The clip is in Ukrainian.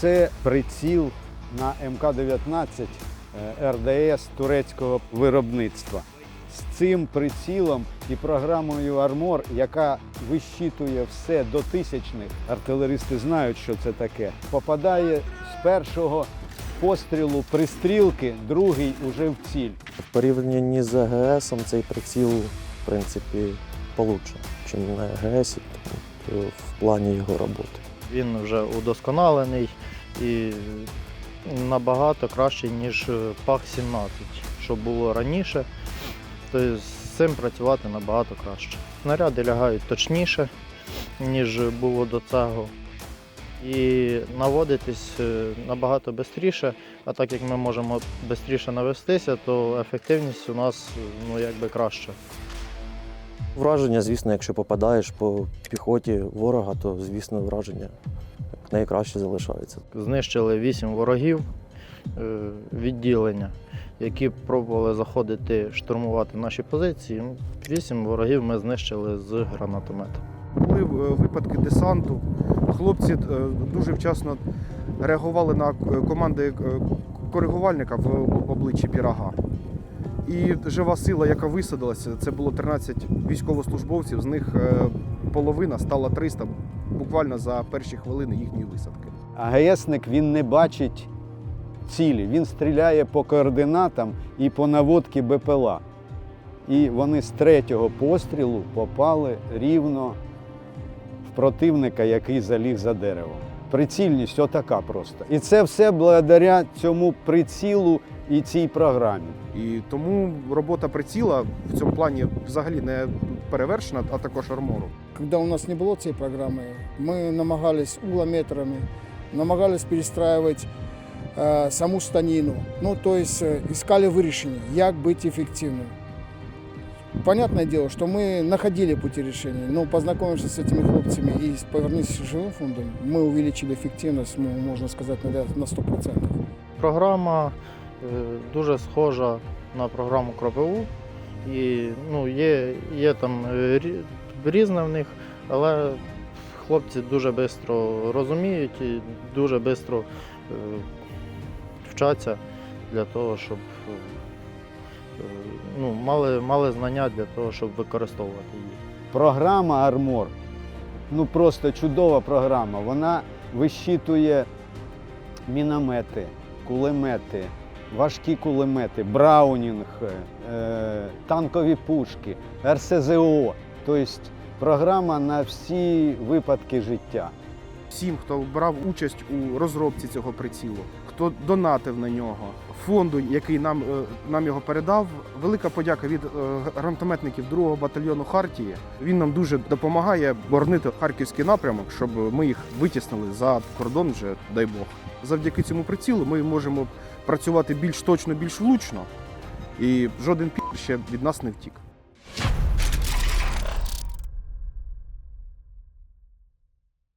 Це приціл на МК-19 е, РДС турецького виробництва. З цим прицілом і програмою Армор, яка вищитує все до тисячних, артилеристи знають, що це таке, попадає з першого пострілу пристрілки, другий уже в ціль. В порівнянні з АГС цей приціл, в принципі, получше, ніж на АГС в плані його роботи. Він вже удосконалений і набагато кращий, ніж ПАХ-17, що було раніше. Тобто з цим працювати набагато краще. Снаряди лягають точніше, ніж було до цього. І наводитись е, набагато швидше, а так як ми можемо швидше навестися, то ефективність у нас ну, якби краща. Враження, звісно, якщо попадаєш по піхоті ворога, то звісно враження найкраще залишається. Знищили вісім ворогів е, відділення, які пробували заходити штурмувати наші позиції. Вісім ворогів ми знищили з гранатомета. Були е, випадки десанту. Хлопці е, дуже вчасно реагували на команди коригувальника в обличчі пірога. І жива сила, яка висадилася, це було 13 військовослужбовців, з них е, половина стала 300 буквально за перші хвилини їхньої висадки. АГСник він не бачить цілі, він стріляє по координатам і по наводці БПЛА. І вони з третього пострілу попали рівно в противника, який заліг за деревом. Прицільність отака просто. І це все благодаря цьому прицілу і цій програмі. І тому робота приціла в цьому плані взагалі не перевершена, а також армору. Когда у нас не було цієї програми, ми намагались углометрами, намагались перестраювати е, саму станину. Ну, то есть е, искали вирішення, як бути ефективним. Понятное дело, что мы находили пути решения, но познакомившись с этими хлопцами и повернувшись живым фондом, мы увеличили эффективность, ну, можно сказать, на на 100%. Програма е, дуже схожа на програму Кропиву. І ну, є, є там е, різне в них, але хлопці дуже швидко розуміють і дуже швидко вчаться для того, щоб е, е, ну, мали, мали знання для того, щоб використовувати її. Програма Армор ну просто чудова програма. Вона вищитує міномети, кулемети, важкі кулемети, браунінг, е, танкові пушки, РСЗО. Тобто програма на всі випадки життя. всім, хто брав участь у розробці цього прицілу, хто донатив на нього, фонду, який нам, е, нам його передав. Велика подяка від е, гранатометників 2-го батальйону Хартії. Він нам дуже допомагає боронити харківський напрямок, щоб ми їх витіснили за кордон вже, дай Бог. Завдяки цьому прицілу ми можемо працювати більш точно, більш влучно, і жоден пір ще від нас не втік.